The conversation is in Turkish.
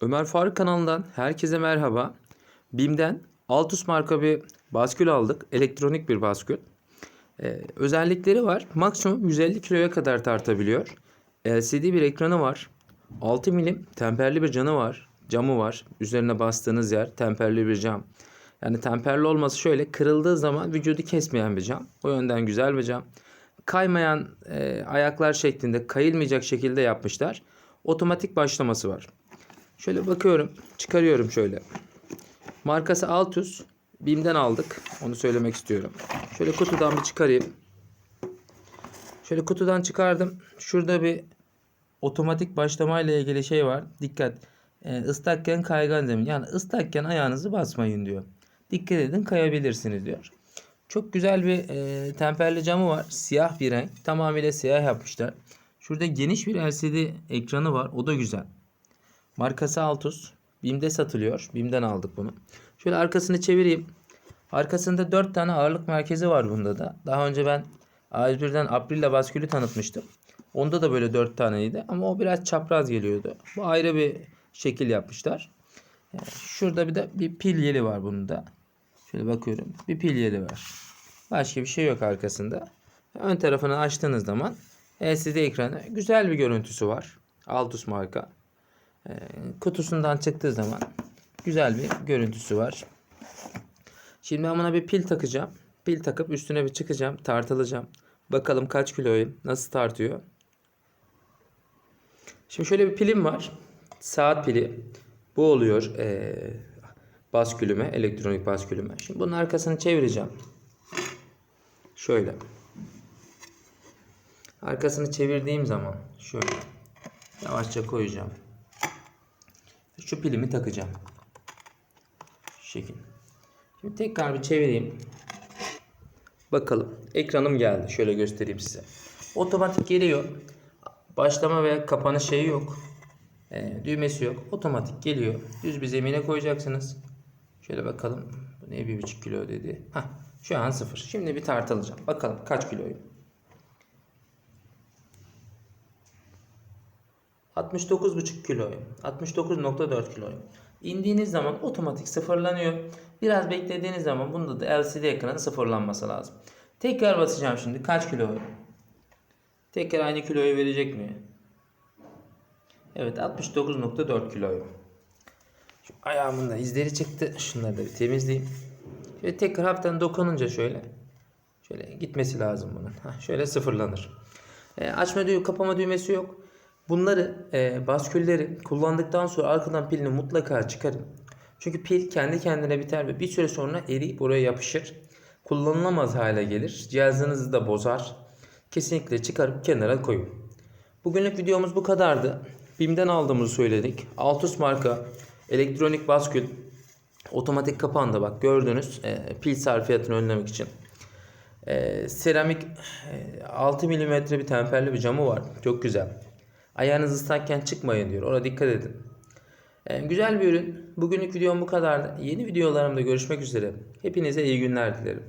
Ömer Faruk kanalından herkese merhaba. BİM'den Altus marka bir baskül aldık. Elektronik bir baskül. Ee, özellikleri var. Maksimum 150 kiloya kadar tartabiliyor. LCD bir ekranı var. 6 milim temperli bir canı var. Camı var. Üzerine bastığınız yer temperli bir cam. Yani temperli olması şöyle kırıldığı zaman vücudu kesmeyen bir cam. O yönden güzel bir cam. Kaymayan e, ayaklar şeklinde kayılmayacak şekilde yapmışlar. Otomatik başlaması var. Şöyle bakıyorum. Çıkarıyorum şöyle. Markası Altus. BİM'den aldık. Onu söylemek istiyorum. Şöyle kutudan bir çıkarayım. Şöyle kutudan çıkardım. Şurada bir otomatik başlamayla ilgili şey var. Dikkat. E, ıslakken kaygan zemin. Yani ıslakken ayağınızı basmayın diyor. Dikkat edin kayabilirsiniz diyor. Çok güzel bir e, temperli camı var. Siyah bir renk. Tamamıyla siyah yapmışlar. Şurada geniş bir LCD ekranı var. O da güzel. Markası Altus. BİM'de satılıyor. BİM'den aldık bunu. Şöyle arkasını çevireyim. Arkasında 4 tane ağırlık merkezi var bunda da. Daha önce ben A101'den Aprilia baskülü tanıtmıştım. Onda da böyle 4 taneydi ama o biraz çapraz geliyordu. Bu ayrı bir şekil yapmışlar. Yani şurada bir de bir pil yeri var bunun da. Şöyle bakıyorum. Bir pil yeri var. Başka bir şey yok arkasında. Ön tarafını açtığınız zaman LCD ekranı güzel bir görüntüsü var. Altus marka. Ee, kutusundan çıktığı zaman güzel bir görüntüsü var. Şimdi ben buna bir pil takacağım. Pil takıp üstüne bir çıkacağım. Tartılacağım. Bakalım kaç kiloyum. Nasıl tartıyor. Şimdi şöyle bir pilim var. Saat pili. Bu oluyor ee, baskülüme. Elektronik baskülüme. Şimdi bunun arkasını çevireceğim. Şöyle. Arkasını çevirdiğim zaman şöyle yavaşça koyacağım. Şu pilimi takacağım. Şu şekil. Şimdi tekrar bir çevireyim. Bakalım. Ekranım geldi. Şöyle göstereyim size. Otomatik geliyor. Başlama ve kapanış şeyi yok. Ee, düğmesi yok. Otomatik geliyor. Düz bir zemine koyacaksınız. Şöyle bakalım. Bu ne bir buçuk kilo dedi. Hah, şu an sıfır. Şimdi bir tartılacağım. Bakalım kaç kiloyum. 69,5 kiloyum. 69.4 kiloyum. İndiğiniz zaman otomatik sıfırlanıyor. Biraz beklediğiniz zaman bunda da LCD ekranın sıfırlanması lazım. Tekrar basacağım şimdi. Kaç kiloyum? Tekrar aynı kiloyu verecek mi? Evet 69.4 kiloyum. Şu ayağımın da izleri çıktı. Şunları da bir temizleyeyim. Şöyle tekrar hafiften dokununca şöyle. Şöyle gitmesi lazım bunun. Heh, şöyle sıfırlanır. E, açma düğme, kapama düğmesi yok. Bunları e, baskülleri kullandıktan sonra arkadan pilini mutlaka çıkarın. Çünkü pil kendi kendine biter ve bir süre sonra eriyip oraya yapışır. Kullanılamaz hale gelir. Cihazınızı da bozar. Kesinlikle çıkarıp kenara koyun. Bugünlük videomuz bu kadardı. BİM'den aldığımızı söyledik. Altus marka elektronik baskül otomatik kapağında bak gördünüz e, pil sarfiyatını önlemek için. E, seramik e, 6 mm bir temperli bir camı var. Çok güzel. Ayağınız ıslakken çıkmayın diyor. Ona dikkat edin. E, güzel bir ürün. Bugünlük videom bu kadardı. Yeni videolarımda görüşmek üzere. Hepinize iyi günler dilerim.